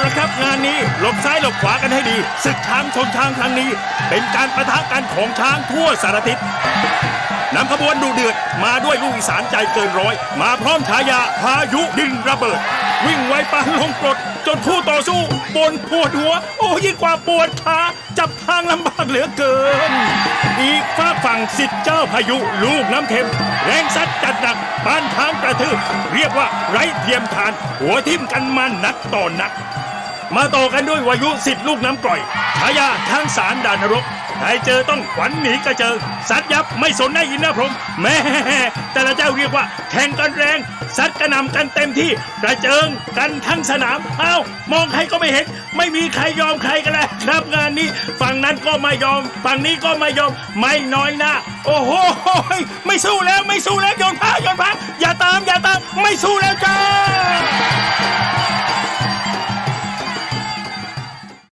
เราครับงานนี้หลบซ้ายหลบขวากันให้ดีศึกช้างชนช้างครั้งนี้ เป็นการประทะกันของช้างทั่วสารทิศนำขบวนดูเดือดมาด้วยลูกอีสานใจเกินร้อย มาพร้อมฉายาพายุดินระเบิด วิ่งไวปานลงกรดจนคู่ต่อสู้บนปวดหัว โอ้ยิ่งกว่าปวดขาจับทางลำบากเหลือเกิน อีกฝาฝั่งสิทธิ์เจ้าพายุลูกน้ำเค็ม แรงซัดจัดหนักปานทางกระทืบเรียกว่าไร้เทียมทาน หัวทิ่มกันมานักต่อนัก มาต่อกันด้วยวายุสิทธิ์ลูกน้ำกร่อยฉายาทางสารด่านนรกใครเจอต้องขวัญหนีกระเจิงซัดยับไม่สนได้ยินนะพรมแม่แต่ละเจ้าเรียกว่าแข่งกันแรงซัดกระนำกันเต็มที่กระเจิงกันทั้งสนามอ้าวมองใครก็ไม่เห็น ไม่มีใครยอมใครกันแล้วครับงานนี้ฝั่งนั้นก็ไม่ยอม ฝั่งนี้ก็ไม่ยอมไม่น้อยหน้าโอ้โหไม่สู้แล้วไม่สู้แล้วโยนผ้าโยนผ้าอย่าตามอย่าตามไม่สู้แล้ว